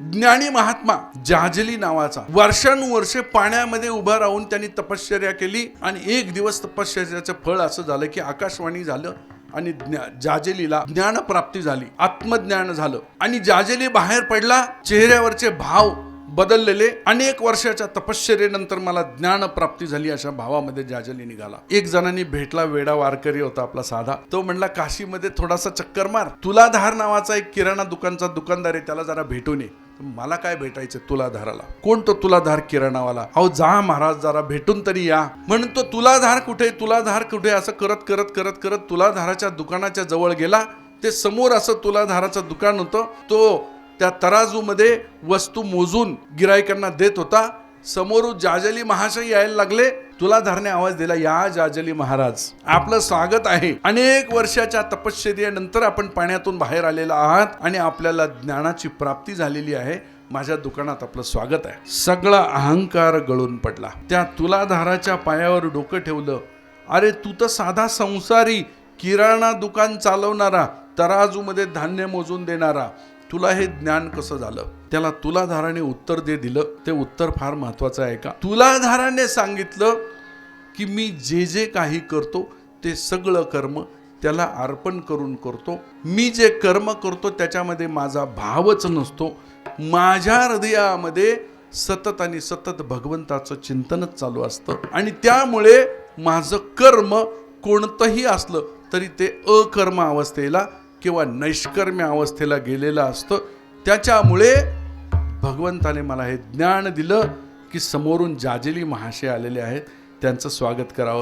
ज्ञानी महात्मा जाजली नावाचा वर्षानुवर्षे पाण्यामध्ये उभा राहून त्यांनी तपश्चर्या केली आणि एक दिवस तपश्चर्याचं फळ असं झालं की आकाशवाणी झालं आणि जाजेलीला ज्ञान प्राप्ती झाली आत्मज्ञान झालं आणि जाजेली बाहेर पडला चेहऱ्यावरचे भाव बदललेले. अनेक वर्षाच्या तपश्चर्येनंतर मला ज्ञान प्राप्ती झाली अशा भावामध्ये जाजली निघाला. एक जणांनी भेटला वेडा वारकरी होता आपला साधा. तो म्हणला काशीमध्ये थोडासा चक्कर मार. तुलाधार नावाचा एक किराणा दुकानचा दुकानदार आहे त्याला जरा भेटून ये. मला काय भेटायचं तुलाधाराला? कोण तो तुलाधार किराणावाला? अहो जा महाराज जरा भेटून तरी या. म्हणून तो तुलाधार कुठे तुलाधार कुठे असं करत करत करत करत तुलाधाराच्या दुकानाच्या जवळ गेला. ते समोर असं तुलाधाराचं दुकान होतं. तो त्या तराजूमध्ये वस्तू मोजून गिरायकांना देत होता. समोरून जाजली महाशय यायला लागले. तुला धरणे आवाज दिला या जाजली महाराज. आपलं स्वागत आहे. अनेक वर्षाच्या तपश्चर्यानंतर आपण पाण्यातून बाहेर आलेला आहात आणि आपल्याला ज्ञानाची प्राप्ती झालेली आहे. माझ्या दुकानात आपलं स्वागत आहे. सगळा अहंकार गळून पडला. त्या तुलाधाराच्या पायावर डोकं ठेवलं. अरे तू तर साधा संसारी किराणा दुकान चालवणारा तराजूमध्ये धान्य मोजून देणारा. तुला हे ज्ञान कसं झालं? त्याला तुलाधाराने उत्तर दे दिलं ते उत्तर फार महत्वाचं आहे का? तुलाधाराने सांगितलं की मी जे जे काही करतो ते सगळं कर्म त्याला अर्पण करून करतो. मी जे कर्म करतो त्याच्यामध्ये माझा भावच नसतो. माझ्या हृदयामध्ये सतत आणि सतत भगवंताचं चिंतनच चालू असतं. आणि त्यामुळे माझं कर्म कोणतंही असलं तरी ते अकर्म अवस्थेला किंवा नैष्कर्म्य अवस्थेला गेलेला असतो त्याच्यामुळे भगवंताने मला हे ज्ञान दिलं की समोरून जाजेली महाशय आलेले आहेत. त्यांचं स्वागत करावं.